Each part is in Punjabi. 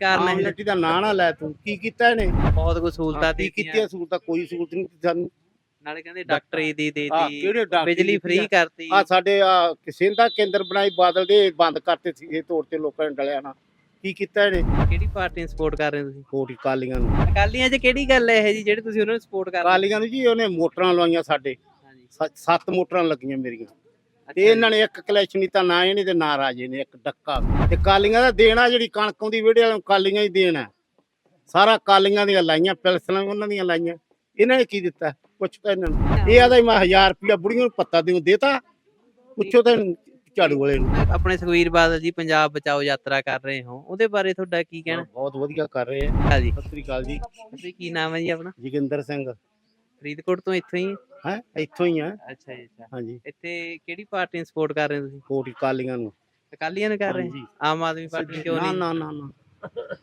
ਕਾਰਨ ਆਮ ਹੈ। ਜੱਟੀ ਦਾ ਨਾਂ ਨਾ ਲੈ ਤੂੰ। ਕੀ ਕੀਤਾ ਇਹਨੇ? ਬਹੁਤ ਕੁ ਸਹੂਲਤਾਂ ਕੀ ਦਿੱਤੀਆਂ। ਕੀਤੀਆਂ ਸਹੂਲਤਾਂ? ਕੋਈ ਸਹੂਲਤ ਨਹੀਂ ਦਿੱਤੀ ਸਾਨੂੰ। ਨਾਲੇ ਕਹਿੰਦੇ ਡਾਕਟਰੀ ਦੀ ਆ ਦੇਤੀ ਕਿਹੜੇ ਡਾਕਟਰ ਬਿਜਲੀ ਫ੍ਰੀ ਕਰਤੀ। ਆ ਸਾਡੇ ਆ ਕਿਸੇ ਦਾ ਕੇਂਦਰ ਬਣਾਈ ਬਾਦਲ ਦੇ ਬੰਦ ਕਰਤੇ ਸੀ ਇਹ ਤੋੜ ਤੇ ਲੋਕਾਂ ਨੇ ਡਲਿਆ ਨਾ। ਕੀ ਕੀਤਾ ਇਹਨੇ? ਕਿਹੜੀ ਪਾਰਟੀ ਨੂੰ ਸਪੋਰਟ ਕਰ ਰਹੇ ਹੋ ਤੁਸੀਂ? ਕੋਟੀ ਕਾਲੀਆਂ ਨੂੰ। ਅਕਾਲੀਆਂ 'ਚ ਕਿਹੜੀ ਗੱਲ ਹੈ ਇਹ ਜੀ ਜਿਹੜੀ ਤੁਸੀਂ ਉਹਨਾਂ ਨੂੰ ਸਪੋਰਟ ਕਰ ਰਹੇ ਕਾਲੀਆਂ ਨੂੰ ਜੀ ਉਹਨੇ ਮੋਟਰਾਂ ਲਵਾਈਆਂ ਸਾਡੇ। ਹਾਂਜੀ। ਸ- ਸੱਤ ਮੋਟਰਾਂ ਲੱਗੀਆਂ ਮੇਰੀਆਂ। ਤੇ ਇਹਨਾਂ ਨੇ ਇੱਕ ਕਲੈਕਸ਼ਨ ਨਹੀਂ ਤਾਂ ਨਾ ਇਹਨੇ ਤੇ ਨਾ ਰਾਜੇ ਨੇ ਇੱਕ ਡੱਕਾ। ਤੇ ਕਾਲੀਆਂ ਦਾ ਦੇਣਾ ਜਿਹੜੀ ਕਣਕ ਆਉਂਦੀ ਵਿਹੜੇ ਵਾਲਿਆਂ ਨੂੰ ਕਾਲੀਆਂ ਹੀ ਦੇਣਾ। ਸਾਰਾ ਕਾਲੀਆਂ ਦੀਆਂ ਲਾਈਆਂ ਪਿਲਸਲਾਂ ਉਹਨਾਂ ਦੀਆਂ ਲਾਈਆਂ। ਇਹਨਾਂ ਨੇ ਕੀ ਦਿੱਤਾ? ਪੁੱਛ ਤਾਂ ਇਹਨਾਂ ਨੂੰ। ਇਹ ਆਦਾ ਮੈਂ 1000 ਰੁਪਇਆ ਬੁੜੀਆਂ ਨੂੰ ਪੱਤਾ ਦਿਉ ਦੇਤਾ। ਪੁੱਛੋ ਤਾਂ ਝਾੜੂ ਵਾਲੇ ਨੂੰ। ਆਪਣੇ ਸੁਖਵੀਰ ਬਾਦਲ ਜੀ ਪੰਜਾਬ ਬਚਾਓ ਯਾਤਰਾ ਕਰ ਰਹੇ ਹੋ ਉਹਦੇ ਬਾਰੇ ਤੁਹਾਡਾ ਕੀ ਕਹਿਣਾ? ਬਹੁਤ ਵਧੀਆ ਕਰ ਰਹੇ ਆ। ਹਾਂਜੀ। ਸਤਿ ਸ੍ਰੀ ਅਕਾਲ ਜੀ। ਕੀ ਨਾਮ ਹੈ ਜੀ ਆਪਣਾ? ਜੋਗਿੰਦਰ ਸਿੰਘ। ਫਰੀਦਕੋਟ ਤੋਂ ਇੱਥੋਂ ਹੀ? ਹੈ? ਇੱਥੋਂ ਹੀ ਆ। ਅੱਛਾ ਜੀ ਅੱਛਾ। ਹਾਂਜੀ। ਇੱਥੇ ਕਿਹੜੀ ਪਾਰਟੀ ਨੂੰ ਸਪੋਰਟ ਕਰ ਰਹੇ ਹੋ ਤੁਸੀਂ? ਕੋਟੀ ਕਾਲੀਆਂ ਨੂੰ। ਅਕਾਲੀਆਂ ਨੂੰ ਕਰ ਰਹੇ? ਹੋ? ਆਮ ਆਦਮੀ ਪਾਰਟੀ ਕਿਉਂ ਨਾ ਨਹੀਂ? ਨਾ ਨਾ ਨਾ।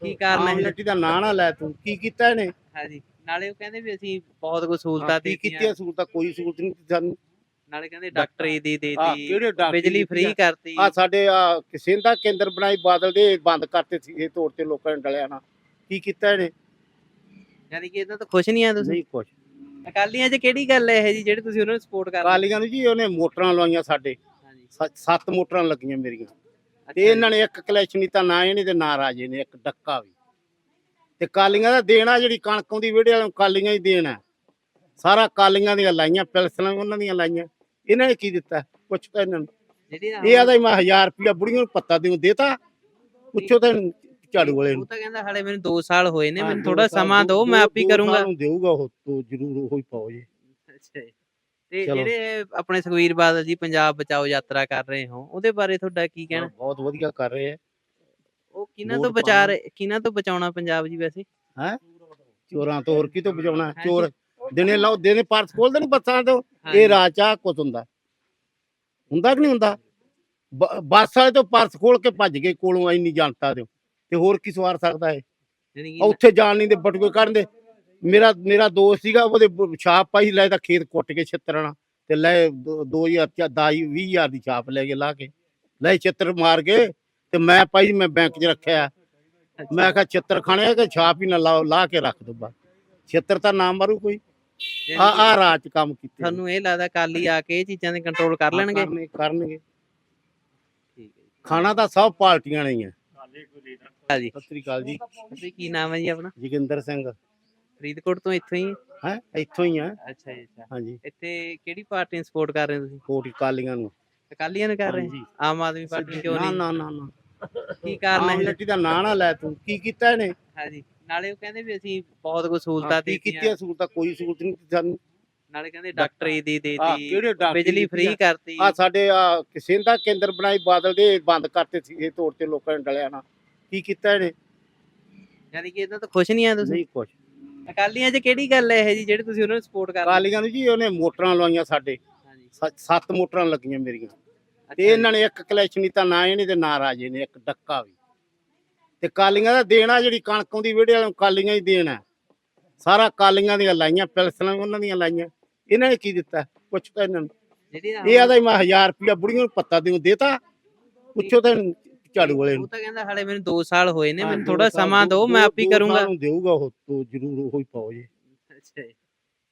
ਕੀ ਕਾਰਨ ਆਮ ਹੈ ਜੱਟੀ ਦਾ ਨਾਂ ਨਾ ਲੈ ਤੂੰ। ਕੀ ਕੀਤਾ ਇਹਨੇ? ਹਾਂਜੀ। ਨਾਲੇ ਉਹ ਕਹਿੰਦੇ ਵੀ ਅਸੀਂ ਬਹੁਤ ਕੁ ਸਹੂਲਤਾਂ ਕੀ ਦਿੱਤੀਆਂ। ਕੀਤੀਆਂ ਸਹੂਲਤਾਂ? ਕੋਈ ਸਹੂਲਤ ਨਹੀਂ ਦਿੱਤੀ ਸਾਨੂੰ। ਨਾਲੇ ਕਹਿੰਦੇ ਡਾਕਟਰੀ ਦੀ ਆ ਦੇਤੀ ਕਿਹੜੇ ਡਾਕਟਰ ਬਿਜਲੀ ਫ੍ਰੀ ਕਰਤੀ। ਆ ਸਾਡੇ ਆ ਕਿਸੇ ਦਾ ਕੇਂਦਰ ਬਣਾਈ ਬਾਦਲ ਦੇ ਬੰਦ ਕਰਤੇ ਸੀ ਇਹ ਤੋੜ ਤੇ ਲੋਕਾਂ ਨੇ ਡਲਿਆ ਨਾ। ਕੀ ਕੀਤਾ ਇਹਨੇ? ਯਾਨੀ ਕਿ ਇਹਨਾਂ ਤੋਂ ਖੁਸ਼ ਨਹੀਂ ਆ ਤੁਸੀਂ? ਨਹੀਂ ਕੁਛ ਅਕਾਲੀਆਂ 'ਚ ਕਿਹੜੀ ਗੱਲ ਹੈ ਇਹ ਜੀ ਜਿਹੜੀ ਤੁਸੀਂ ਉਹਨਾਂ ਨੂੰ ਸਪੋਰਟ ਕਰ ਰਹੇ ਕਾਲੀਆਂ ਨੂੰ ਜੀ ਉਹਨੇ ਮੋਟਰਾਂ ਲਵਾਈਆਂ ਸਾਡੇ। ਹਾਂਜੀ। ਸ- ਸੱਤ ਮੋਟਰਾਂ ਲੱਗੀਆਂ ਮੇਰੀਆਂ। ਤੇ ਇਹਨਾਂ ਨੇ ਇੱਕ ਕਲੈਕਸ਼ਨ ਨਹੀਂ ਤਾਂ ਨਾ ਇਹਨੇ ਤੇ ਨਾ ਰਾਜੇ ਨੇ ਇੱਕ ਡੱਕਾ ਵੀ। ਤੇ ਕਾਲੀਆਂ ਦਾ ਦੇਣਾ ਜਿਹੜੀ ਕਣਕ ਆਉਂਦੀ ਵਿਹੜੇ ਵਾਲਿਆਂ ਨੂੰ ਕਾਲੀਆਂ ਹੀ ਦੇਣਾ ਸਾਰਾ ਕਾਲੀਆਂ ਦੀਆਂ ਲਾਈਆਂ ਪਿਲਸਲਾਂ ਉਹਨਾਂ ਦੀਆਂ ਲਾਈਆਂ। ਇਹਨਾਂ ਨੇ ਕੀ ਦਿੱਤਾ? ਪੁੱਛ ਤਾਂ ਇਹਨਾਂ ਨੂੰ। ਜਿਹੜੀ ਇਹ ਆਦਾ ਮੈਂ 1000 ਰੁਪਇਆ ਬੁੜੀਆਂ ਨੂੰ ਪੱਤਾ ਦਿਉ ਦੇਤਾ। ਪੁੱਛੋ ਤਾਂ ਇਹਨੂੰ ਝਾੜੂ ਵਾਲੇ ਨੂੰ। ਉਹ ਤਾਂ ਕਹਿੰਦਾ ਹਾਲੇ ਮੈਨੂੰ 2 ਸਾਲ ਹੋਏ ਨੇ ਹਾਂ, ਮੈਨੂੰ ਥੋੜਾ ਸਮਾਂ ਦਿਓ ਮੈਂ ਆਪ ਹੀ ਕਰੂੰਗਾ। ਨੂੰ ਦੇਊਗਾ ਉਹ ਤੋਂ ਜ਼ਰੂਰ ਉਹ ਹੀ ਪਾਓ ਜੀ। ਅੱਛਾ ਜੀ। ਤੇ ਚਲੋ। ਜਿਹੜੇ ਆਪਣੇ ਸੁਖਵੀਰ ਬਾਦਲ ਜੀ ਪੰਜਾਬ ਬਚਾਓ ਯਾਤਰਾ ਕਰ ਰਹੇ ਹੋ ਉਹਦੇ ਬਾਰੇ ਤੁਹਾਡਾ ਕੀ ਕਹਿਣਾ? ਬਹੁਤ ਵਧੀਆ ਕਰ ਰਹੇ ਆ। ਉਹ ਕਿਹਨਾਂ ਵੋਟ ਤੋਂ ਬਚਾ ਰਹੇ ਕਿਹਨਾਂ ਤੋਂ ਬਚਾਉਣਾ ਪੰਜਾਬ ਜੀ ਵੈਸੇ? ਚੋਰਾਂ ਤੋਂ ਹੋਰ ਕੀ ਤੋਂ ਬਚਾਉਣਾ। ਚੋਰ ਦਿਨੇ ਲਾਓ ਦਿਨੇ ਪਰਸ ਖੋਲਦੇ ਨਹੀਂ ਬੱਸਾਂ ਤੋਂ। ਇਹ ਆਹ ਕੁਛ ਹੁੰਦਾ। ਹੁੰਦਾ ਕਿ ਨਹੀਂ ਹੁੰਦਾ? ਬ- ਬੱਸ ਵਾਲੇ ਤੋਂ ਪਰਸ ਖੋਲ ਕੇ ਭੱਜ ਗਏ ਕੋਲੋਂ ਇੰਨੀ ਜਨਤਾ ਦੇ ਤੇ ਹੋਰ ਕੀ ਸਵਾਰ ਸਕਦਾ ਹੈ ਉੱਥੇ ਜਾਣ ਨਹੀਂ ਦੇ ਬਟੂਏ ਕੱਢਣ ਦੇ। ਮੇਰਾ ਮੇਰਾ ਦੋਸਤ ਸੀਗਾ ਉਹਦੇ ਬ- ਛਾਪ ਪਾਈ ਲੈ ਤਾਂ ਖੇਤ ਕੁੱਟ ਕੇ ਛਿੱਤਰਣਾ ਤੇ ਲੈ 2000 ਚ 10 20000 ਦੀ ਛਾਪ ਲੈ ਕੇ ਲਾ ਕੇ ਲੈ ਛਿੱਤਰ ਮਾਰ ਕੇ ਤੇ ਮੈਂ ਪਾਈ ਮੈਂ ਬੈਂਕ 'ਚ ਰੱਖਿਆ। ਮੈਂ ਕਿਹਾ ਛਿੱਤਰ ਖਾਣੇ ਕਿ ਛਾਪ ਹੀ ਨਾ ਲਾਓ ਲਾ ਕੇ ਰੱਖ ਦੋ ਬਸ। ਛਿੱਤਰ ਤਾਂ ਨਾ ਮਾਰੂ ਕੋਈ। ਆ ਆ 'ਚ ਕੰਮ ਕੀਤੇ। ਤੁਹਾਨੂੰ ਇਹ ਲੱਗਦਾ ਕਾਲੀ ਆ ਕੇ ਇਹ ਚੀਜ਼ਾਂ ਤੇ ਕੰਟਰੋਲ ਕਰ ਲੈਣਗੇ? ਕਰਨਗੇ। ਖਾਣਾ ਤਾਂ ਸਭ ਪਾਰਟੀਆਂ ਨੇ ਹੀ ਆ। ਹਾਂਜੀ ਸਤਿ ਸ੍ਰੀ ਅਕਾਲ ਜੀ। ਤੁਸੀਂ ਕੀ ਨਾਮ ਹੈ ਜੀ ਆਪਣਾ? ਜੋਗਿੰਦਰ ਸਿੰਘ। ਫਰੀਦਕੋਟ ਤੋਂ ਇੱਥੋਂ ਹੀ? ਹੈ? ਇੱਥੋਂ ਹੀ ਆ। ਅੱਛਾ ਜੀ ਅੱਛਾ। ਹਾਂਜੀ। ਇੱਥੇ ਕਿਹੜੀ ਪਾਰਟੀ ਨੂੰ ਸਪੋਰਟ ਕਰ ਰਹੇ ਹੋ ਤੁਸੀਂ? ਕੋਟੀ ਕਾਲੀਆਂ ਨੂੰ। ਅਕਾਲੀਆਂ ਨੂੰ ਕਰ ਰਹੇ। ਆਮ ਆਦਮੀ ਪਾਰਟੀ ਕਿਉਂ ਨਹੀਂ? ਨਾ ਨਾ ਨਾ। ਕੀ ਕਾਰਨ ਹੈ? ਜੱਟੀ ਦਾ ਨਾਂ ਨਾ ਲੈ ਤੂੰ। ਕੀ ਕੀਤਾ ਇਹਨੇ? ਹਾਂਜੀ। ਨਾਲੇ ਉਹ ਕਹਿੰਦੇ ਵੀ ਅਸੀਂ ਬਹੁਤ ਕੁ ਸਹੂਲਤਾਂ ਕੀ ਦਿੱਤੀਆਂ। ਕੀਤੀਆਂ ਸਹੂਲਤਾਂ? ਕੋਈ ਸਹੂਲਤ ਨਹੀਂ ਸਾਨੂੰ। ਨਾਲੇ ਕਹਿੰਦੇ ਡਾਕਟਰੀ ਦੀ ਆ ਦੇਤੀ ਕਿਹੜੇ ਡਾਕਟਰ ਬਿਜਲੀ ਫ੍ਰੀ ਕਰਤੀ। ਆ ਸਾਡੇ ਆ ਕਿਸੇ ਦਾ ਕੇਂਦਰ ਬਣਾਈ ਬਾਦਲ ਦੇ ਬੰਦ ਕਰਤੇ ਸੀ ਇਹ ਤੋੜ ਤੇ ਲੋਕਾਂ ਨੇ ਡਲਿਆ ਨਾ। ਕੀ ਕੀਤਾ ਇਹਨੇ? ਯਾਨੀ ਕਿ ਇਹਨਾਂ ਤੋਂ ਖੁਸ਼ ਨਹੀਂ ਆ ਤੁਸੀਂ? ਨਹੀਂ ਕੁਛ ਅਕਾਲੀਆਂ 'ਚ ਕਿਹੜੀ ਗੱਲ ਹੈ ਇਹ ਜੀ ਜਿਹੜੀ ਤੁਸੀਂ ਉਹਨਾਂ ਨੂੰ ਸਪੋਰਟ ਕਰ ਰਹੇ ਕਾਲੀਆਂ ਨੂੰ ਜੀ ਉਹਨੇ ਮੋਟਰਾਂ ਲਵਾਈਆਂ ਸਾਡੇ। ਹੋ? ਹਾਂਜੀ। ਸ- ਸੱਤ ਮੋਟਰਾਂ ਲੱਗੀਆਂ ਮੇਰੀਆਂ। ਤੇ ਇਹਨਾਂ ਨੇ ਇੱਕ ਕਲੈਕਸ਼ਨ ਨਹੀਂ ਤਾਂ ਨਾ ਇਹਨੇ ਤੇ ਨਾ ਰਾਜੇ ਨੇ ਇੱਕ ਡੱਕਾ ਵੀ। ਤੇ ਕਾਲੀਆਂ ਦਾ ਦੇਣਾ ਜਿਹੜੀ ਕਣਕ ਆਉਂਦੀ ਵਿਹੜੇ ਵਾਲਿਆਂ ਨੂੰ ਕਾਲੀਆਂ ਹੀ ਦੇਣਾ। ਸਾਰਾ ਕਾਲੀਆਂ ਦੀਆਂ ਲਾਈਆਂ ਪਿਲਸਲਾਂ ਵੀ ਉਹਨਾਂ ਦੀਆਂ ਲਾਈਆਂ। ਇਹਨਾਂ ਨੇ ਕੀ ਦਿੱਤਾ? ਪੁੱਛ ਤਾਂ ਇਹਨਾਂ ਨੂੰ। ਇਹ ਆਦਾ ਮੈਂ 1000 ਰੁਪਇਆ ਬੁੜੀਆਂ ਨੂੰ ਪੱਤਾ ਦਿਉ ਦੇਤਾ। ਪੁੱਛੋ ਤਾਂ ਝਾੜੂ ਵਾਲੇ ਨੂੰ। ਉਹ ਤਾਂ ਕਹਿੰਦਾ ਹਾਲੇ ਮੈਨੂੰ 2 ਸਾਲ ਹੋਏ ਨੇ ਹਾਂ, ਮੈਨੂੰ ਥੋੜਾ ਸਮਾਂ ਦਿਓ ਮੈਂ ਆਪ ਹੀ ਕਰੂੰਗਾ। ਨੂੰ ਦੇਊਗਾ ਉਹ ਤੋਂ ਜ਼ਰੂਰ ਉਹ ਹੀ ਪਾਓ ਜੀ। ਅੱਛਾ।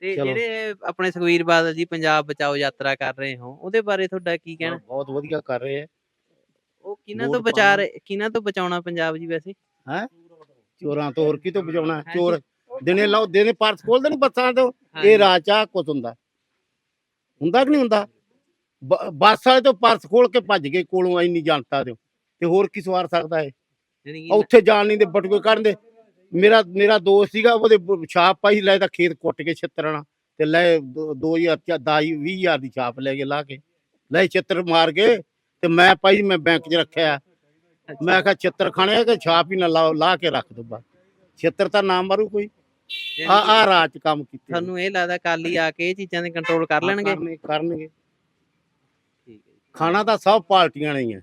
ਤੇ। ਜਿਹੜੇ ਆਪਣੇ ਸੁਖਵੀਰ ਬਾਦਲ ਜੀ ਪੰਜਾਬ ਬਚਾਓ ਯਾਤਰਾ ਕਰ ਰਹੇ ਹੋ ਉਹਦੇ ਬਾਰੇ ਤੁਹਾਡਾ ਕੀ ਕਹਿਣਾ? ਬਹੁਤ ਵਧੀਆ ਕਰ ਰਹੇ ਆ। ਉਹ ਵੋਟ ਤੋਂ ਬਚਾ ਰਹੇ ਕਿਹਨਾਂ ਤੋਂ ਬਚਾਉਣਾ ਪੰਜਾਬ ਜੀ ਵੈਸੇ? ਚੋਰਾਂ ਤੋਂ ਹੋਰ ਕੀ ਤੋਂ ਬਚਾਉਣਾ। ਚੋਰ ਦਿਨੇ ਲਾਓ ਦਿਨੇ ਪਰਸ ਖੋਲਦੇ ਨਹੀਂ ਬੱਸਾਂ ਤੋਂ। ਇਹ ਆਹ ਕੁਛ ਹੁੰਦਾ। ਹੁੰਦਾ ਕਿ ਨਹੀਂ ਹੁੰਦਾ? ਬ- ਬੱਸ ਵਾਲੇ ਤੋਂ ਪਰਸ ਖੋਲ ਕੇ ਭੱਜ ਗਏ ਕੋਲੋਂ ਇੰਨੀ ਜਨਤਾ ਦੇ। ਤੇ ਹੋਰ ਕੀ ਸਵਾਰ ਸਕਦਾ ਹੈ ਉੱਥੇ ਜਾਣ ਨਹੀਂ ਦੇ ਬਟੂਏ ਕੱਢਣ ਦੇ। ਮੇਰਾ ਮੇਰਾ ਦੋਸਤ ਸੀਗਾ ਉਹਦੇ ਬ- ਛਾਪ ਪਾਈ ਲੈ ਤਾਂ ਖੇਤ ਕੁੱਟ ਕੇ ਛਿੱਤਰਣਾ ਤੇ ਲੈ 2000 ਚ 10 20000 ਦੀ ਛਾਪ ਲੈ ਕੇ ਲਾ ਕੇ। ਲੈ ਛਿੱਤਰ ਮਾਰ ਕੇ ਤੇ ਮੈਂ ਪਾਈ ਮੈਂ ਬੈਂਕ 'ਚ ਰੱਖਿਆ। ਮੈਂ ਕਿਹਾ ਛਿੱਤਰ ਖਾਣੇ ਕਿ ਛਾਪ ਹੀ ਨਾ ਲਾਓ ਲਾ ਕੇ ਰੱਖ ਦੋ ਬਸ। ਛਿੱਤਰ ਤਾਂ ਨਾ ਮਾਰੂ ਕੋਈ। ਆ ਆ ਚ ਕੰਮ ਕੀਤੇ ਤੁਹਾਨੂੰ ਇਹ ਲੱਗਦਾ ਕਾਲੀ ਆ ਕੇ ਇਹ ਚੀਜ਼ਾਂ ਤੇ ਕੰਟਰੋਲ ਕਰ ਲੈਣਗੇ। ਕਰਨਗੇ- ਕਰਨਗੇ ਠੀਕ ਹੈ ਜੀ। ਖਾਣਾ ਤਾਂ ਸਭ ਪਾਰਟੀਆਂ ਨੇ ਹੀ ਆ।